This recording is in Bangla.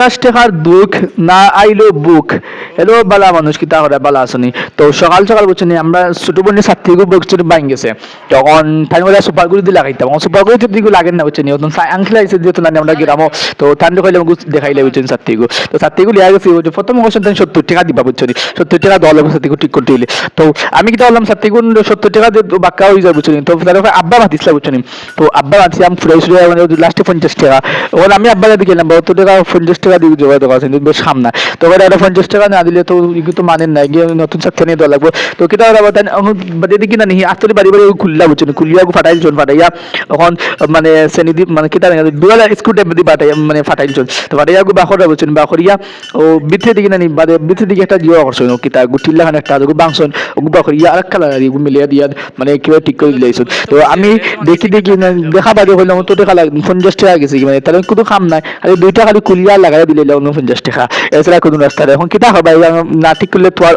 পঞ্চাশ টাকার দুঃখ না আইলো বুক। হ্যালো বালা মানুষ কিতা করে বালা আসনি। তো সকাল সকাল বুঝছেন, আমরা ছোট বোনের সাথে বক্সটি বাইন গেছে। তখন বলে সুপার গুলি দিয়ে লাগাইতাম। সুপার গুলি দিকে লাগেন না বুঝছেন তখন আঙ্কেল আইসে যেহেতু না আমরা গ্রামও তো তান কইলে আমাকে দেখাইলে বুঝছেন সাথীগু। তো সাথীগু লিয়া গেছি বুঝছ প্রথম অবশ্য তাই সত্তর টাকা দিবা বুঝছেন। সত্তর টাকা দল হবে সাথীগু, ঠিক করতে হইলে। তো আমি কিতা বললাম সাথীগু সত্তর টাকা দিয়ে বাক্কা হয়ে যায় বুঝছেন। তো তারপরে আব্বা মাতিছিল বুঝছেন। তো আব্বা আমি ফুরাই ফুরাই মানে লাস্টে পঞ্চাশ টাকা। ওখানে আমি আব্বা দিকে গেলাম টাকা পঞ্চাশ টাকা দিয়ে জোগাড় আছে বেশ সামনা। তো এবার একটা পঞ্চাশ টাকা না দিলে তো ইগু তো মানেন না গিয়ে নতুন সাথে নিয়ে দেওয়া লাগবে। তো কিতা ওরা বাতান বাদে দিকে না নিহি আত্মরি বাড়ি বাড়ি খুললা বুঝছেন খুলিয়া ফাটাইল চল, ফাটাইয়া তখন মানে শ্রেণি দি মানে কিতা দুয়ালা স্কুল টাইম দি ফাটাই মানে ফাটাইল চল। তো ফাটাইয়া বাখরা বুঝছেন বাখরিয়া, ও বিথে দিকে না নি বাদে বিথে দিকে একটা জিও করছেন কিতা গুটিল্লা খান একটা, গু বাংছন গু বাখরিয়া আরেক কালার আর গু মিলিয়া দিয়া মানে কিবা ঠিক করে দিলাইছুন তো আমি দেখি দেখি, দেখা বাদে হইলাম, তো টাকা লাগ পঞ্চাশ টাকা গেছে মানে তাহলে কোনো কাম নাই, খালি দুইটা খালি কুলিয়া লাগাই দিলে উনপঞ্চাশ টাকা এছাড়া কোনো রাস্তা। এখন কিতা হবে না ঠিক করলে তো আর